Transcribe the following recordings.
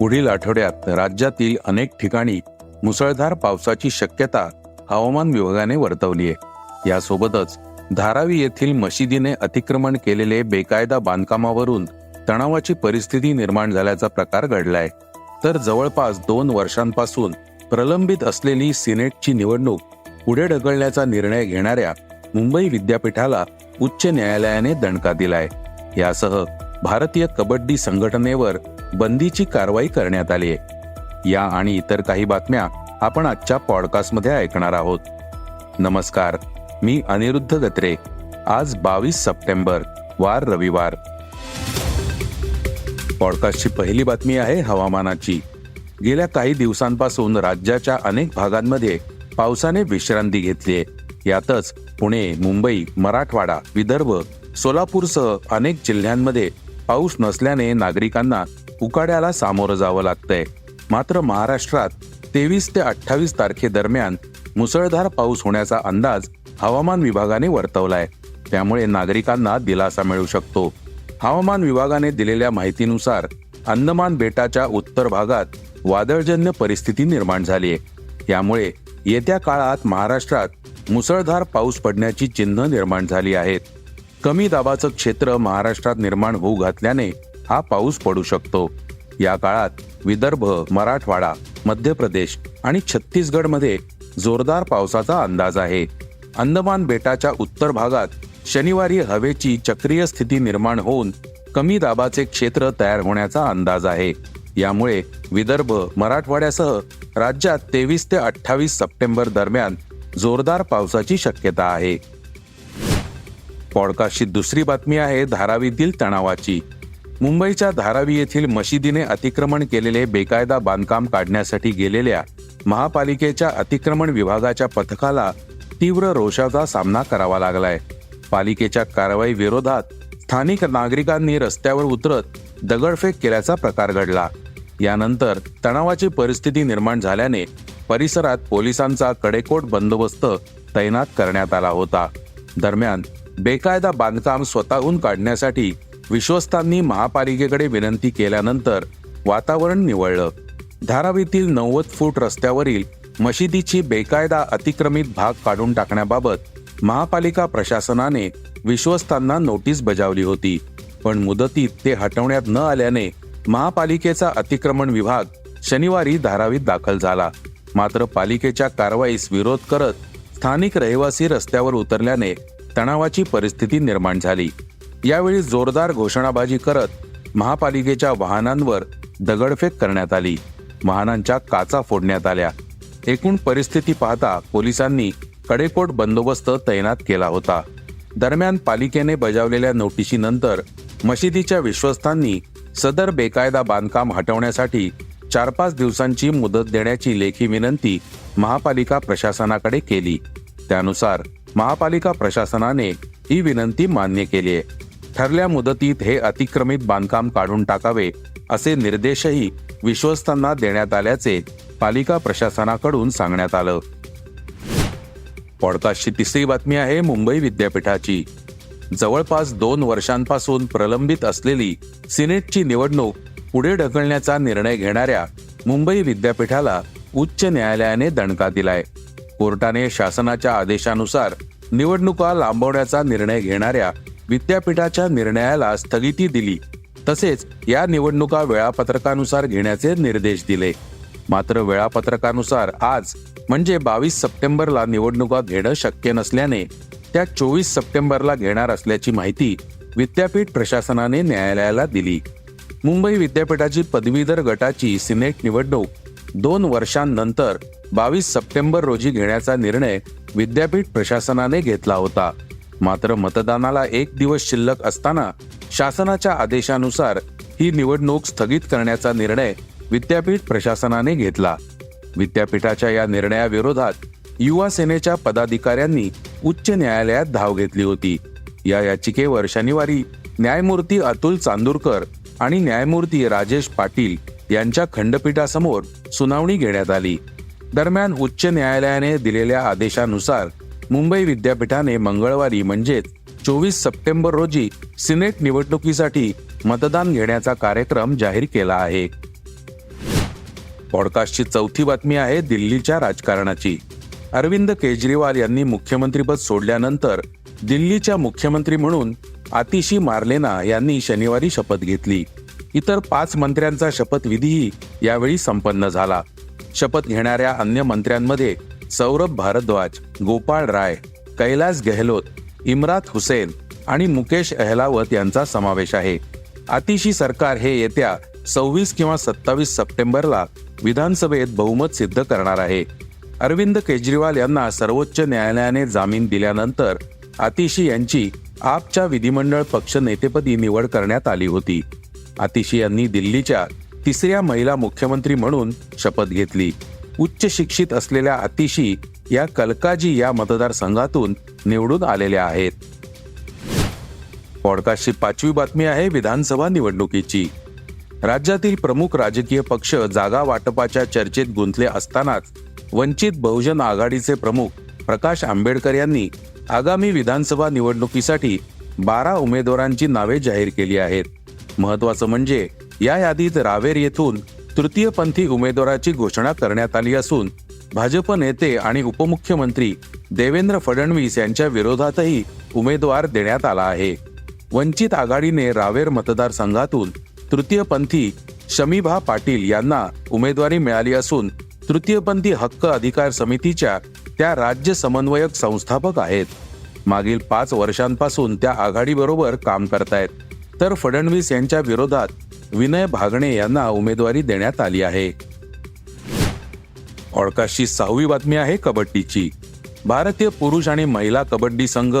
पुढील आठवड्यात राज्यातील अनेक ठिकाणी मुसळधार पावसाची शक्यता हवामान विभागाने वर्तवली आहे. यासोबतच धारावी येथील मशिदीने अतिक्रमण केलेले बेकायदा बांधकामावरून तणावाची परिस्थिती निर्माण झाल्याचा प्रकार घडलाय. तर जवळपास दोन वर्षांपासून प्रलंबित असलेली सिनेटची निवडणूक पुढे ढकलण्याचा निर्णय घेणाऱ्या मुंबई विद्यापीठाला उच्च न्यायालयाने दणका दिलाय. यासह भारतीय कबड्डी संघटनेवर बंदीची कारवाई करण्यात आली आहे. या आणि इतर काही बातम्या आपण आजच्या पॉडकास्टमध्ये ऐकणार आहोत. नमस्कार मी अनिरुद्ध गत्रे. आज बावीस सप्टेंबर वार रविवार. पॉडकास्टची पहिली बातमी आहे हवामानाची. गेल्या काही दिवसांपासून राज्याच्या अनेक भागांमध्ये पावसाने विश्रांती घेतली आहे. यातच पुणे मुंबई मराठवाडा विदर्भ सोलापूरसह अनेक जिल्ह्यांमध्ये पाऊस नसल्याने नागरिकांना उकाड्याला सामोरं जावं लागतंय. मात्र महाराष्ट्रात तेवीस ते अठ्ठावीस तारखेदरम्यान मुसळधार पाऊस होण्याचा अंदाज हवामान विभागाने वर्तवलाय. त्यामुळे नागरिकांना दिलासा मिळू शकतो. हवामान विभागाने दिलेल्या माहितीनुसार अंदमान बेटाच्या उत्तर भागात वादळजन्य परिस्थिती निर्माण झाली आहे यामुळे येत्या काळात महाराष्ट्रात मुसळधार पाऊस पडण्याची चिन्ह निर्माण झाली आहेत. कमी दाबाचं क्षेत्र महाराष्ट्रात निर्माण होऊ घातल्याने हा पाऊस पडू शकतो. या काळात विदर्भ मराठवाडा मध्य प्रदेश आणि छत्तीसगडमध्ये जोरदार पावसाचा अंदाज आहे. अंदमान बेटाच्या उत्तर भागात शनिवारी हवेची चक्रीय स्थिती निर्माण होऊन कमी दाबाचे क्षेत्र तयार होण्याचा अंदाज आहे. यामुळे विदर्भ मराठवाड्यासह राज्यात तेवीस ते अठ्ठावीस सप्टेंबर दरम्यान जोरदार पावसाची शक्यता आहे. पॉडकास्टची दुसरी बातमी आहे धारावीतील तणावाची. मुंबईच्या धारावी येथील मशिदीने अतिक्रमण केलेले बेकायदा बांधकाम काढण्यासाठी गेलेल्या महापालिकेच्या अतिक्रमण विभागाच्या पथकाला तीव्र रोषाचा सामना करावा लागलाय. पालिकेच्या कारवाई विरोधात स्थानिक नागरिकांनी रस्त्यावर उतरत दगडफेक केल्याचा प्रकार घडला. यानंतर तणावाची परिस्थिती निर्माण झाल्याने परिसरात पोलिसांचा कडेकोट बंदोबस्त तैनात करण्यात आला होता. दरम्यान बेकायदा बांधकाम स्वतःहून काढण्यासाठी विश्वस्तांनी महापालिकेकडे विनंती केल्यानंतर वातावरण निवळलं. धारावीतील नव्वद फूट रस्त्यावरील मशिदीची बेकायदा अतिक्रमित भाग काढून टाकण्याबाबत महापालिका प्रशासनाने विश्वस्तांना नोटीस बजावली होती. पण मुदतीत ते हटवण्यात न आल्याने महापालिकेचा अतिक्रमण विभाग शनिवारी धारावीत दाखल झाला. मात्र पालिकेच्या कारवाईस विरोध करत स्थानिक रहिवासी रस्त्यावर उतरल्याने तणावाची परिस्थिती निर्माण झाली. यावेळी जोरदार घोषणाबाजी करत महापालिकेच्या वाहनांवर दगडफेक करण्यात आली. वाहनांच्या काचा फोडण्यात आल्या. एकूण परिस्थिती पाहता पोलिसांनी कडेकोट बंदोबस्त तैनात केला होता. दरम्यान पालिकेने बजावलेल्या नोटिशीनंतर मशिदीच्या विश्वस्तांनी सदर बेकायदा बांधकाम हटवण्यासाठी चार पाच दिवसांची मुदत देण्याची लेखी विनंती महापालिका प्रशासनाकडे केली. त्यानुसार महापालिका प्रशासनाने ही विनंती मान्य केली आहे. ठरल्या मुदतीत हे अतिक्रमित बांधकाम काढून टाकावे असे निर्देशही विश्वस्तांना देण्यात आल्याचे पालिका प्रशासनाकडून सांगण्यात आलं. पॉडकास्टची तिसरी बातमी आहे मुंबई विद्यापीठाची. जवळपास दोन वर्षांपासून प्रलंबित असलेली सिनेटची निवडणूक पुढे ढकलण्याचा निर्णय घेणाऱ्या मुंबई विद्यापीठाला उच्च न्यायालयाने दणका दिलाय. कोर्टाने शासनाच्या आदेशानुसार निवडणुका लांबवण्याचा निर्णय घेणाऱ्या विद्यापीठाच्या निर्णयाला स्थगिती दिली. तसेच या निवडणुका वेळापत्रकानुसार घेण्याचे निर्देश दिले. मात्र वेळापत्रकानुसार आज म्हणजे बावीस सप्टेंबरला निवडणुका घेणं शक्य नसल्याने त्या चोवीस सप्टेंबरला घेणार असल्याची माहिती विद्यापीठ प्रशासनाने न्यायालयाला दिली. मुंबई विद्यापीठाची पदवीधर गटाची सिनेट निवडणूक दोन वर्षांनंतर बावीस सप्टेंबर रोजी घेण्याचा निर्णय विद्यापीठ प्रशासनाने घेतला होता. मात्र मतदानाला एक दिवस शिल्लक असताना शासनाच्या आदेशानुसार ही निवडणूक स्थगित करण्याचा निर्णय विद्यापीठ प्रशासनाने घेतला. विद्यापीठाच्या या निर्णयाविरोधात युवा सेनेच्या पदाधिकाऱ्यांनी उच्च न्यायालयात धाव घेतली होती. या याचिकेवर शनिवारी न्यायमूर्ती अतुल चांदूरकर आणि न्यायमूर्ती राजेश पाटील यांच्या खंडपीठासमोर सुनावणी घेण्यात आली. दरम्यान उच्च न्यायालयाने दिलेल्या आदेशानुसार मुंबई विद्यापीठाने मंगळवारी म्हणजेच चोवीस सप्टेंबर रोजी सिनेट निवडणुकीसाठी मतदान घेण्याचा कार्यक्रम जाहीर केला आहे. पॉडकास्टची चौथी बातमी आहे दिल्लीच्या राजकारणाची. अरविंद केजरीवाल यांनी मुख्यमंत्रीपद सोडल्यानंतर दिल्लीच्या मुख्यमंत्री म्हणून आतिशी मार्लेना यांनी शनिवारी शपथ घेतली. इतर पाच मंत्र्यांचा शपथविधीही यावेळी संपन्न झाला. शपथ घेणाऱ्या अन्य मंत्र्यांमध्ये सौरभ भारद्वाज गोपाळ राय कैलास गेहलोत इम्रात हुसेन आणि मुकेश अहलावत यांचा समावेश आहे. आतिशी सरकार हे येत्या सव्वीस किंवा सत्तावीस सप्टेंबरला विधानसभेत बहुमत सिद्ध करणार आहे. अरविंद केजरीवाल यांना सर्वोच्च न्यायालयाने जामीन दिल्यानंतर आतिशी यांची आपच्या विधिमंडळ पक्ष नेतेपदी निवड करण्यात आली होती. आतिशी यांनी दिल्लीच्या तिसऱ्या महिला मुख्यमंत्री म्हणून शपथ घेतली. उच्च शिक्षित असलेल्या अतिशी या कलकाजी या मतदारसंघातून निवडून आलेल्या आहेत. पॉडकास्टची पाचवी बातमी आहे विधानसभा निवडणुकीची. राज्यातील प्रमुख राजकीय पक्ष जागा वाटपाच्या चर्चेत गुंतले असतानाच वंचित बहुजन आघाडीचे प्रमुख प्रकाश आंबेडकर यांनी आगामी विधानसभा निवडणुकीसाठी बारा उमेदवारांची नावे जाहीर केली आहेत. महत्वाचं म्हणजे या यादीत रावेर येथून तृतीयपंथी उमेदवाराची घोषणा करण्यात आली असून भाजप नेते आणि उपमुख्यमंत्री देवेंद्र फडणवीस यांच्या विरोधातही उमेदवार देण्यात आला आहे. वंचित आघाडीने रावेर मतदारसंघातून तृतीयपंथी शमीभा पाटील यांना उमेदवारी मिळाली असून तृतीयपंथी हक्क अधिकार समितीच्या त्या राज्य समन्वयक संस्थापक आहेत. मागील पाच वर्षांपासून त्या आघाडीबरोबर काम करतायत. तर फडणवीस यांच्या विरोधात विनय भागणे यांना उमेदवारी देण्यात आली आहे. ऑडकास्टची सहावी बातमी आहे कबड्डीची. भारतीय पुरुष आणि महिला कबड्डी संघ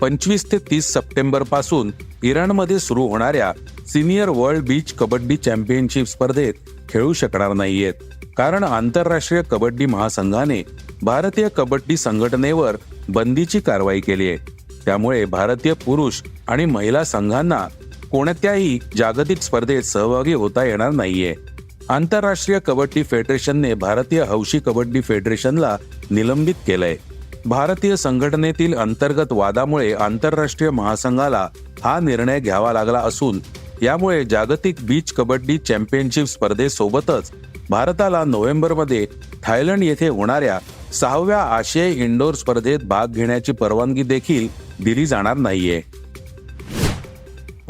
पंचवीस ते तीस सप्टेंबरपासून इराणमध्ये सुरू होणाऱ्या senior world beach kabaddi championship स्पर्धेत खेळू शकणार नाहीयेत. कारण आंतरराष्ट्रीय कबड्डी महासंघाने भारतीय कबड्डी संघटनेवर बंदीची कारवाई केली आहे. त्यामुळे भारतीय पुरुष आणि महिला संघांना कोणत्याही जागतिक स्पर्धेत सहभागी होता येणार नाहीये. आंतरराष्ट्रीय कबड्डी फेडरेशनने भारतीय हौशी कबड्डी फेडरेशनला निलंबित केलंय. भारतीय संघटनेतील अंतर्गत वादामुळे आंतरराष्ट्रीय महासंघाला हा निर्णय घ्यावा लागला असून यामुळे जागतिक बीच कबड्डी चॅम्पियनशिप स्पर्धेसोबतच भारताला नोव्हेंबरमध्ये थायलंड येथे होणाऱ्या सहाव्या आशियाई इंडोर स्पर्धेत भाग घेण्याची परवानगी देखील दिली जाणार नाहीये.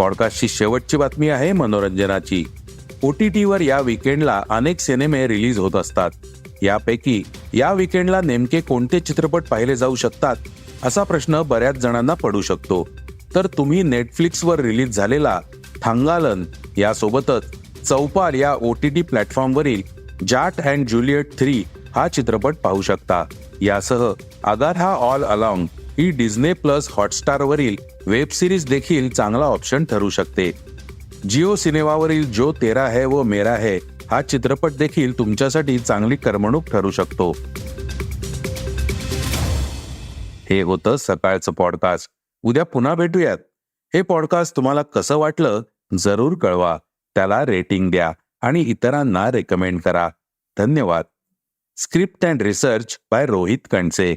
पॉडकास्टची शेवटची बातमी आहे मनोरंजनाची. ओ टी टीवर या विकेंडला अनेक सिनेमे रिलीज होत असतात. यापैकी या विकेंडला नेमके कोणते चित्रपट पाहिले जाऊ शकतात असा प्रश्न बऱ्याच जणांना पडू शकतो. तर तुम्ही नेटफ्लिक्सवर रिलीज झालेला थांगालन यासोबतच चौपाल या ओ टी टी प्लॅटफॉर्मवरील जाट अँड ज्युलियट थ्री हा चित्रपट पाहू शकता. यासह अगार हा ऑल अलॉंग ही डिझने प्लस हॉटस्टारवरील वेब सिरीज देखील चांगला ऑप्शन ठरू शकते. जिओ सिनेमावरील जो तेरा है वो मेरा है हा चित्रपट देखील तुमच्यासाठी चांगली करमणूक ठरू शकतो. हे होतं सकाळचं पॉडकास्ट उद्या पुन्हा भेटूयात. हे पॉडकास्ट तुम्हाला कसं वाटलं जरूर कळवा. त्याला रेटिंग द्या आणि इतरांना रेकमेंड करा. धन्यवाद. Script and research by Rohit Kanse